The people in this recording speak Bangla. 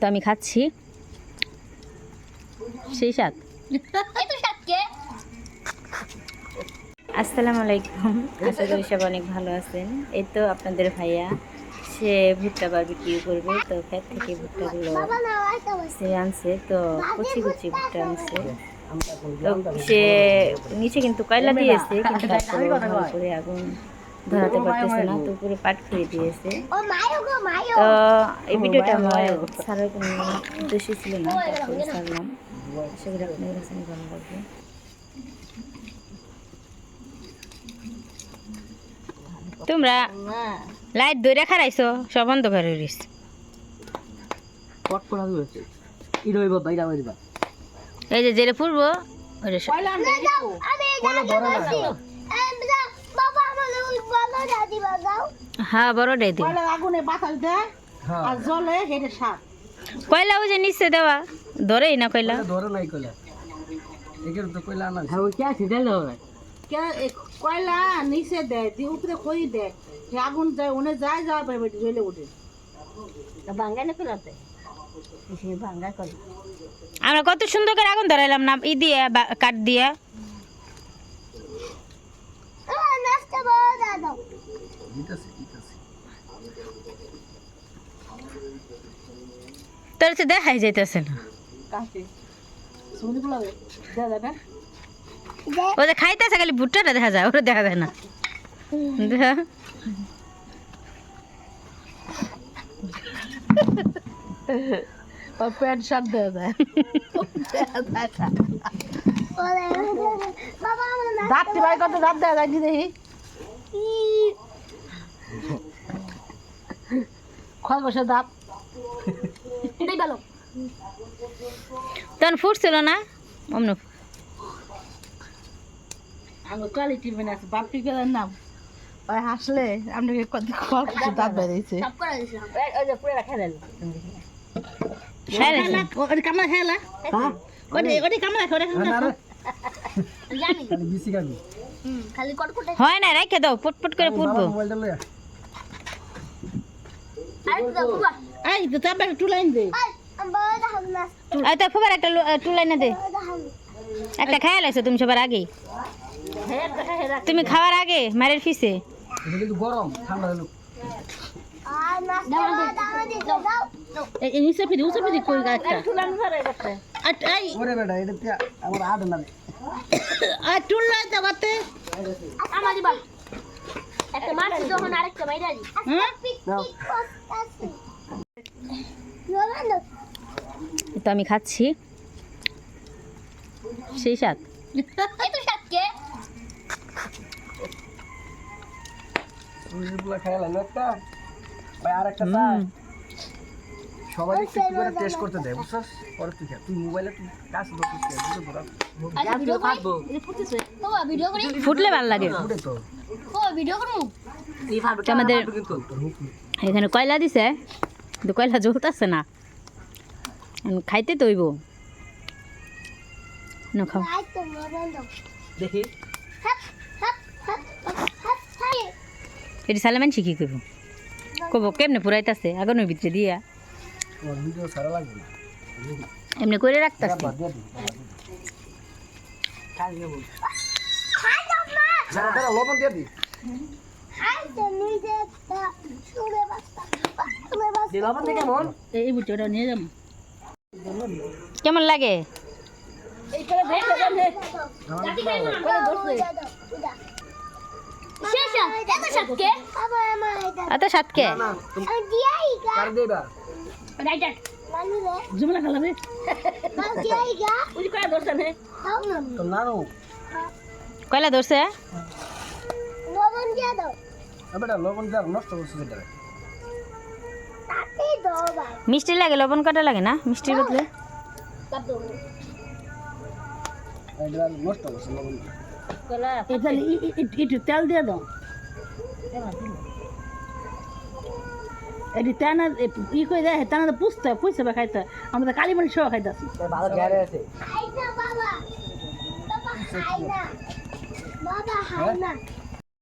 তো আমি খাচ্ছি। সেই স্বাদ। আসসালামু আলাইকুম। আশা করি সব অনেক ভালো আছেন। এই তো আপনাদের ভাইয়া সে ভুট্টা বারবিকিউ করবে তো ফ্যাট থেকে ভুট্টাগুলো সে আনছে তো কুচি কুচি ভুট্টা আনছে। সে নিচে কিন্তু কয়লা দিয়েছে কিন্তু করে আগুন ধরাতে পারতেছে না তো উপরে পাট দিয়েছে। তো এই ভিডিওটা আমার ছাড়ার কোনো উদ্দেশ্য ছিল না তারপরে ছাড়লাম। আশা করি আপনাদের কাছে ভালো লাগবে তোমরা লাইট ধরে খারাইছো সব অন্ধকার হয়ে গেছে। পট পড়া হয়েছে কি রইব বাইরা বাইরা। এই যে জেরে পূর্ব ওরে সব- হ্যাঁ বড় ডে দিন আগুনে বাতাস দেয় হ্যাঁ। আর জলে হেঁটে সাপ কয়লা ওই যে নিচে দেওয়া ধরেই না কয়লা? ধরে নাই কইলা একের তো কইলা না হ্যাঁ ওই কয়লা নিচে দেয় দিয়ে উপরে খড়ি দেয় সে আগুন যায় ওনে যায় যাওয়ার পরে বেটি জ্বলে উঠে। আমরা কত সুন্দর করে আগুন ধরাইলাম না ই দিয়ে কাঠ দিয়ে। তোর তো দেখাই যাইতেছে না। ও যে খাইতেছে খালি ভুট্টাটা দেখা যায় ওরা দেখা যায় না। প্যান্ট শার্ট দেওয়া যায়। দাঁতটি বাই করতে দাঁত দেওয়া যায় কি দেখি? খরগোশের দাঁত এটাই ভালো তখন ফুটছিল না? অমন আমার কোয়ালিটি মেনে আছে বাপি গেলের নাম। ওই হাসলে আপনাকে কত খরগোশের দাঁত বেরিয়েছে হ্যাঁ খেলা হ্যাঁ না হয় রেখে দাও পটপট করে পুটবো মোবাইলটা এই তো তারপরে একটু লাইন দে। আর তোর ফুবার একটা টুলাই না দে। একটা খাইয়া লাগছো তুমি সবার আগে। তুমি খাওয়ার আগে মারের ফিসে এটা কিন্তু গরম ঠান্ডা হলো। নিচে ফিরি উঁচে ফিরি কই গাছটা? আর এই। ওরে বেটা এটা আমার আড না আর টুল তো আমি খাচ্ছি। সেই স্বাদ রুটিগুলো খাইলাম একটা। ভাই আর একটা সবাই একটু একটু করে টেস্ট করতে দেয় বুঝছস? পরে তুই তুই মোবাইলে তুই কাজ করছিস বুঝতে তোরা ফুটলে ভালো লাগে। তো। আমাদের কিন্তু মুখ এখানে কয়লা দিছে? কিন্তু কয়লা জ্বলতেছে না। খাইতে তো না খাও। দেখি। এটি সালামান শিখি করব কব কেমনে পুরাইতাছে? আগুনের ভিতরে দিয়া। এমনি করে রাখতাছে। লবণ দিয়ে দি কেমন এই বুটিটা নিয়ে যাব। কেমন লাগে? এত সাতকে? না তুমি জুমলা খালা রে। তো নানো। কয়লা ধরছে বেটা লবণ দিয়ে নষ্ট করছিস এটা। মিষ্টি লাগে লবণ কাটা লাগে না? মিষ্টির বদলে? এটা নষ্ট করছিস লবণ। একটু তেল দিয়ে দাও। এটি তেনা ই করে দেয় তেনা পুষতে পুষতে বা খাইতে। আমরা তো কালী মানি সব খাইতেছি। ভালো গ্যারে আছে। বাবা। বাবা হাই না। বাবা হাই না।